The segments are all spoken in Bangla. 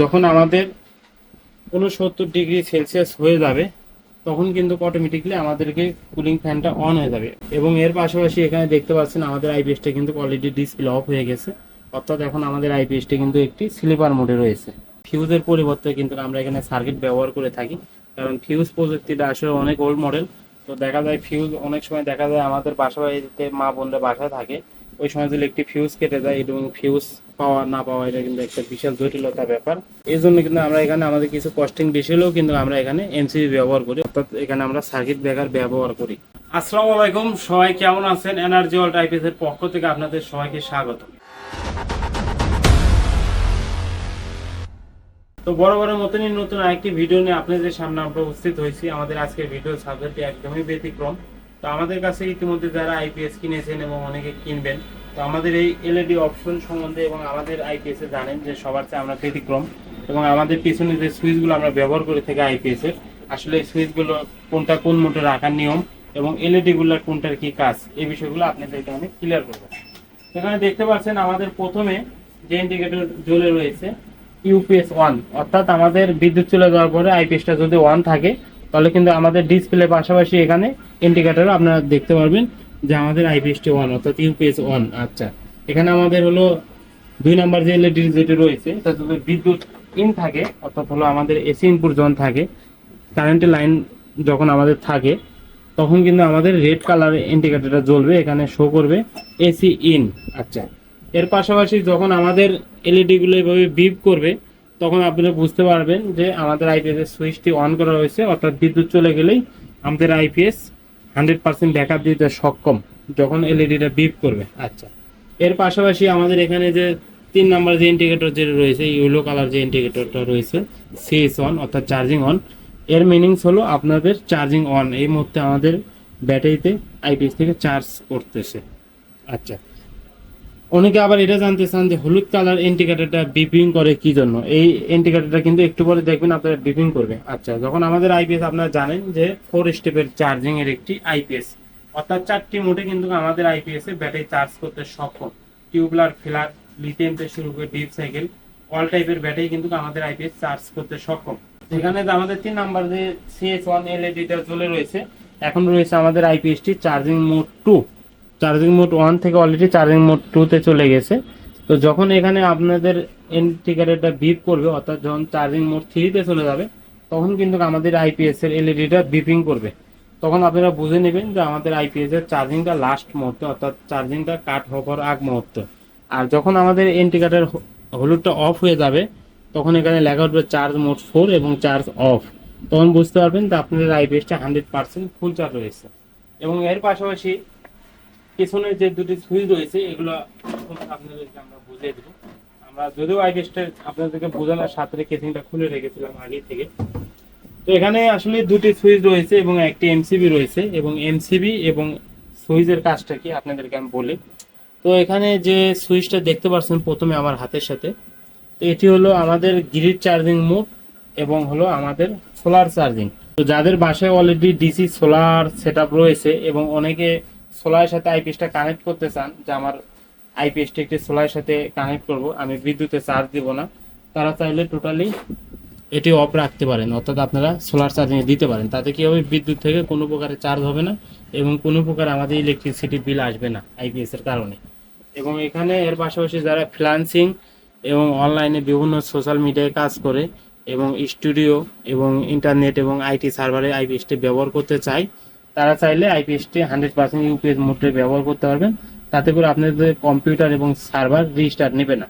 যখন আমাদের উনসত্তর ডিগ্রি সেলসিয়াস হয়ে যাবে, তখন কিন্তু অটোমেটিকলি আমাদেরকে কুলিং ফ্যানটা অন হয়ে যাবে। এবং এর পাশাপাশি এখানে দেখতে পাচ্ছেন আমাদের আইপিএসটা কিন্তু অলরেডি ডিসপ্লে অফ হয়ে গেছে। অর্থাৎ এখন আমাদের আইপিএসটা কিন্তু একটি স্লিপার মোডে রয়েছে। ফিউজের পরিবর্তে কিন্তু আমরা এখানে সার্কিট ব্যবহার করে থাকি। কারণ ফিউজ প্রযুক্তিটা আসলে অনেক ওল্ড মডেল তো দেখা যায় ফিউজ অনেক সময় দেখা যায় আমাদের বাসা বাড়িতে মা বোনরা বাসায় থাকে। ওই সময় যদি একটি ফিউজ কেটে যায় এবং ফিউজ পাওয়া, না পাওয়া, এটা কিন্তু একটা বিশাল জটিলতার ব্যাপার। এই জন্য কিন্তু আমরা এখানে আমাদের কিছু কস্টিং হলেও কিন্তু আমরা এখানে এমসিবি ব্যবহার করি, অর্থাৎ এখানে আমরা সার্কিট ব্রেকার ব্যবহার করি। আসসালামু আলাইকুম, সবাই কেমন আছেন? এনার্জি অল টাইপের পক্ষ থেকে আপনাদের সবাইকে স্বাগত। তো বড় বড় মতনই নতুন আরেকটি ভিডিও নিয়ে আপনাদের সামনে আমরা উপস্থিত হয়েছি। আমাদের আজকের ভিডিও সাবজেক্টটি একদমই ব্যতিক্রম। তো আমাদের কাছে ইতিমধ্যে যারা আইপিএস কিনেছেন এবং অনেকে কিনবেন, তো আমাদের এই এলইডি অপশন সম্বন্ধে এবং আমাদের আইপিএস এ জানেন যে সবার চেয়ে আমরা ব্যতিক্রম এবং আমাদের পিছনে যে সুইচগুলো আমরা ব্যবহার করে থাকি আইপিএস এর, আসলে এই সুইচগুলো কোনটা কোন মোটে রাখার নিয়ম এবং এলইডি গুলোর কোনটার কি কাজ, এই বিষয়গুলো আপনাদেরকে আমি ক্লিয়ার করব। এখানে দেখতে পাচ্ছেন আমাদের প্রথমে যে ইন্ডিকেটর জ্বলে রয়েছে ইউপিএস ওয়ান অর্থাৎ আমাদের বিদ্যুৎ চলে যাওয়ার পরে আইপিএসটা যদি ওয়ান থাকে তাহলে কিন্তু আমাদের ডিসপ্লে পাশাপাশি এখানে ইন্ডিকেটর আপনারা দেখতে পারবেন যে আমাদের আইপিএসটি ওয়ান অর্থাৎ ইউপিএস ওয়ান আচ্ছা। এখানে আমাদের হলো দুই নাম্বার যে এলইডি যেটি রয়েছে যদি বিদ্যুৎ ইন থাকে, অর্থাৎ হলো আমাদের এসি ইনপুট যখন থাকে কারেন্টের লাইন যখন আমাদের থাকে, তখন কিন্তু আমাদের রেড কালার ইন্ডিকেটরটা জ্বলবে, এখানে শো করবে এসি ইন আচ্ছা। এর পাশাপাশি যখন আমাদের এলইডি গুলো এভাবে বিপ করবে তখন আপনারা বুঝতে পারবেন যে আমাদের আইপিএস এর সুইচটি অন করা হয়েছে অর্থাৎ বিদ্যুৎ চলে গেলেই আমাদের আইপিএস হান্ড্রেড পার্সেন্ট ব্যাকআপ দিতে সক্ষম যখন এলইডিটা বিপ করবে। আচ্ছা। এর পাশাপাশি আমাদের এখানে যে তিন নাম্বার যে ইন্ডিকেটর যেটা রয়েছে ইয়েলো কালার যে ইন্ডিকেটরটা রয়েছে সিএস অন অর্থাৎ চার্জিং অন এর মিনিংস হলো আপনাদের চার্জিং অন এই মুহূর্তে আমাদের ব্যাটারিতে আইপিএস থেকে চার্জ করতেছে। আচ্ছা। অনেকে আবার এটা জানতে চান যে হলুদ কালার ইন্ডিকেটরটা বিপিং করে কি জন্য? এই ইন্ডিকেটরটা কিন্তু একটু পরে দেখবেন আপনারা বিপিং করবে। আচ্ছা যখন আমাদের আইপিএস আপনারা জানেন যে ফোর স্টেপের চার্জিং এর একটি আইপিএস অর্থাৎ চারটি মোটে কিন্তু আমাদের আইপিএস এ ব্যাটারি চার্জ করতে সক্ষম। টিউবলার ফিলার লিথিয়াম থেকে শুরু করে ডিপ সাইকেল অল টাইপের ব্যাটারি কিন্তু আমাদের আইপিএস চার্জ করতে সক্ষম। এখানে আমাদের তিন নাম্বার যে সিএস ওয়ান এলইডিটা চলে রয়েছে, এখন রয়েছে আমাদের আইপিএসটি charging mode two charging mode one থেকে অলরেডি চার্জিং মোড টুতে চলে গেছে। তো যখন এখানে আপনাদের ইন্ডিকেটরটা বিপ করবে, অর্থাৎ যখন চার্জিং মোড থ্রিতে চলে যাবে, তখন কিন্তু আমাদের আইপিএস এর এলইডিটা বিপিং করবে। তখন আপনারা বুঝে নেবেন যে আমাদের আইপিএস এর চার্জিংটা লাস্ট মুহূর্তে, অর্থাৎ চার্জিংটা কাট হওয়ার আগ মুহূর্তে। আর যখন আমাদের ইন্ডিকেটর হলুদটা অফ হয়ে যাবে, তখন এখানে লেখা উঠবে চার্জ মোড ফোর এবং চার্জ অফ তখন বুঝতে পারবেন যে আপনাদের আইপিএসটা হান্ড্রেড পার্সেন্ট ফুল চার্জ রয়েছে। এবং এর পাশাপাশি পিছনের যে দুটি সুইচ রয়েছে, এগুলো আপনাদেরকে আমরা বুঝিয়ে দেবো। আমরা যদিও আইপিএসটা আপনাদেরকে বোঝানোর সাথে কেসিংটা খুলে রেখেছিলাম আগে থেকে। তো এখানে আসলে দুটি সুইচ রয়েছে এবং একটি এমসিবি রয়েছে এবং এমসিবি এবং সুইচের কাজটা কি আপনাদেরকে আমি বলি। তো এখানে যে সুইচটা দেখতে পাচ্ছেন প্রথমে আমার হাতের সাথে, তো এটি হলো আমাদের গ্রিড চার্জিং মোড এবং হলো আমাদের সোলার চার্জিং। তো যাদের বাসায় অলরেডি ডিসি সোলার সেট রয়েছে এবং অনেকে সোলারের সাথে আইপিএসটা কানেক্ট করতে চান, যে আমার আইপিএসটি একটি সোলারের সাথে কানেক্ট করব, আমি বিদ্যুতে চার্জ দিব না, তারা চাইলে টোটালি এটি অফ রাখতে পারেন, অর্থাৎ আপনারা সোলার চার্জিং দিতে পারেন, তাতে কি হবে? বিদ্যুৎ থেকে কোনো প্রকারে চার্জ হবে না এবং কোনো প্রকার আমাদের ইলেকট্রিসিটি বিল আসবে না আইপিএস এর কারণে। এবং এখানে এর পাশাপাশি যারা ফ্রিল্যান্সিং এবং অনলাইনে বিভিন্ন সোশ্যাল মিডিয়ায় কাজ করে এবং স্টুডিও এবং ইন্টারনেট এবং আইটি সার্ভারে আইপিএসটি ব্যবহার করতে চায় তারা চাইলে আইপিএসটি হান্ড্রেড পার্সেন্ট ইউপিএস মোডে ব্যবহার করতে পারবেন। তাতে করে আপনাদের কম্পিউটার এবং সার্ভার রিস্টার্ট নেবে না।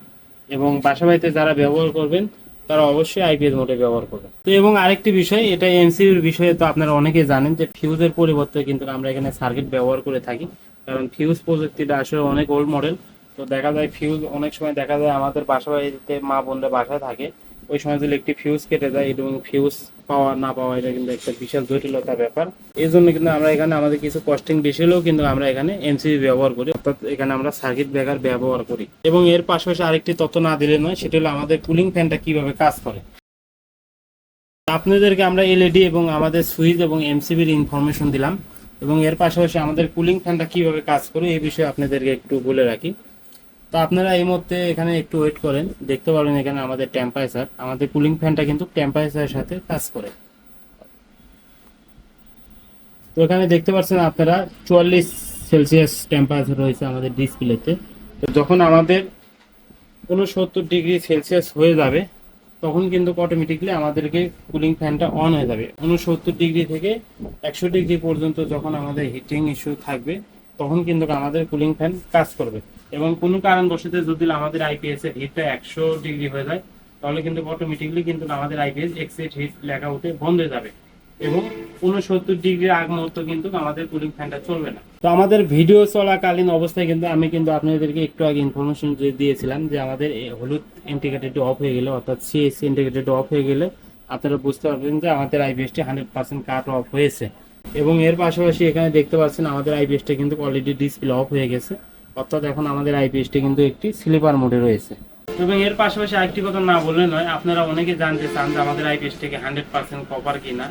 এবং বাসা বাড়িতে যারা ব্যবহার করবেন, তারা অবশ্যই আইপিএস মোডে ব্যবহার করবেন। তো এবং আরেকটি বিষয়, এটা এনসিবির বিষয়ে তো আপনারা অনেকে জানেন যে ফিউজের পরিবর্তে কিন্তু আমরা এখানে সার্কিট ব্যবহার করে থাকি। কারণ ফিউজ প্রযুক্তিটা আসলে অনেক ওল্ড মডেল তো দেখা যায় ফিউজ অনেক সময় দেখা যায় আমাদের বাসা বাড়িতে মা বোনরা বাসায় থাকে। ওই সময় যদি একটি ফিউজ কেটে যায় এবং ফিউজ পাওয়া, না পাওয়া, এটা কিন্তু একটা বিশাল জটিলতা ব্যাপার। এই জন্য কিন্তু আমরা এখানে আমাদের কিছু কস্টিং বেশি হলেও কিন্তু আমরা এখানে এমসিবি ব্যবহার করি, অর্থাৎ এখানে আমরা সার্কিট ব্রেকার ব্যবহার করি। এবং এর পাশাপাশি আরেকটি তথ্য না দিলে নয়, সেটা হলো আমাদের কুলিং ফ্যানটা কীভাবে কাজ করে। আপনাদেরকে আমরা এলইডি এবং আমাদের সুইচ এবং এমসিবির ইনফরমেশন দিলাম, এবং এর পাশাপাশি আমাদের কুলিং ফ্যানটা কীভাবে কাজ করে, এই বিষয়ে আপনাদেরকে একটু বলে রাখি। তো আপনারা এই মুহূর্তে এখানে একটু ওয়েট করেন। দেখতে পারেন এখানে আমাদের টেম্পারেচার আমাদের কুলিং ফ্যানটা কিন্তু টেম্পারেচারের সাথে কাজ করে। তো এখানে দেখতে পাচ্ছেন আপনারা চুয়াল্লিশ সেলসিয়াস টেম্পারেচার রয়েছে আমাদের ডিসপ্লেতে তো যখন আমাদের উনসত্তর ডিগ্রি সেলসিয়াস হয়ে যাবে, তখন কিন্তু অটোমেটিকলি আমাদেরকে কুলিং ফ্যানটা অন হয়ে যাবে। উনসত্তর ডিগ্রি থেকে একশো ডিগ্রি পর্যন্ত যখন আমাদের হিটিং ইস্যু থাকবে, তখন কিন্তু আমাদের কুলিং ফ্যান কাজ করবে। এবং কোনো কারণবশত যদি আমাদের আইপিএস এর হিটটা একশো ডিগ্রি হয়ে যায়, তাহলে কিন্তু অটোমেটিকলি কিন্তু আমাদের আইপিএস এক্সিট হিট লেখা উঠে বন্ধ হয়ে যাবে। এবং উনসত্তর ডিগ্রির আগ মুহূর্ত কিন্তু আমাদের কুলিং ফ্যানটা চলবে না। তো আমাদের ভিডিও চলাকালীন অবস্থায় কিন্তু আমি কিন্তু আপনাদেরকে একটু আগে ইনফরমেশন দিয়েছিলাম যে আমাদের হলুদ ইন্ডিকেটরটি অফ হয়ে গেলে, অর্থাৎ সিএসসি ইন্ডিকেটরটি অফ হয়ে গেলে আপনারা বুঝতে পারবেন যে আমাদের আইপিএসটি হান্ড্রেড পার্সেন্ট কাট অফ হয়েছে। এবং এর পাশাপাশি এখানে দেখতে পাচ্ছেন আমাদের আইপিএসটা কিন্তু অলরেডি ডিসপ্লে অফ হয়ে গেছে। অর্থাৎ এখন আমাদের আইপিএসটি কিন্তু একটি স্লিপার মোডে রয়েছে। এবং এর পাশাপাশি আরেকটি কথা না বললে নয়, আপনারা অনেকে জানতে চান যে আমাদের আইপিএসটিকে হান্ড্রেড পার্সেন্ট কপার কিনা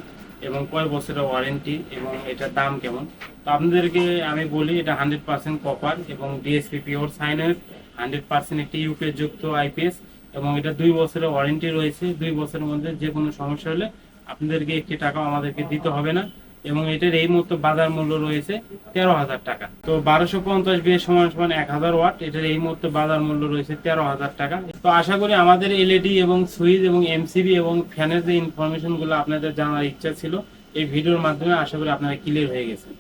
এবং কয় বছরের ওয়ারেন্টি এবং এটার দাম কেমন? তো আপনাদেরকে আমি বলি, এটা হান্ড্রেড পার্সেন্ট কপার এবং ডিএসপি পিওর সাইনের হান্ড্রেড পার্সেন্ট একটি ইউপি যুক্ত আইপিএস এবং এটা দুই বছরের ওয়ারেন্টি রয়েছে। দুই বছরের মধ্যে যে কোনো সমস্যা হলে আপনাদেরকে একটি টাকাও আমাদেরকে দিতে হবে না। এবং এটার এই মুহূর্তে বাজার মূল্য রয়েছে তেরো হাজার টাকা। তো বারোশো পঞ্চাশ বিয়ের সমান সমান এক হাজার ওয়াট, এটার এই মুহূর্তে বাজার মূল্য রয়েছে তেরো হাজার টাকা। তো আশা করি আমাদের এলইডি এবং সুইচ এবং এমসিবি এবং ফ্যানের যে ইনফরমেশনগুলো আপনাদের জানার ইচ্ছা ছিল, এই ভিডিওর মাধ্যমে আশা করি আপনারা ক্লিয়ার হয়ে গেছেন।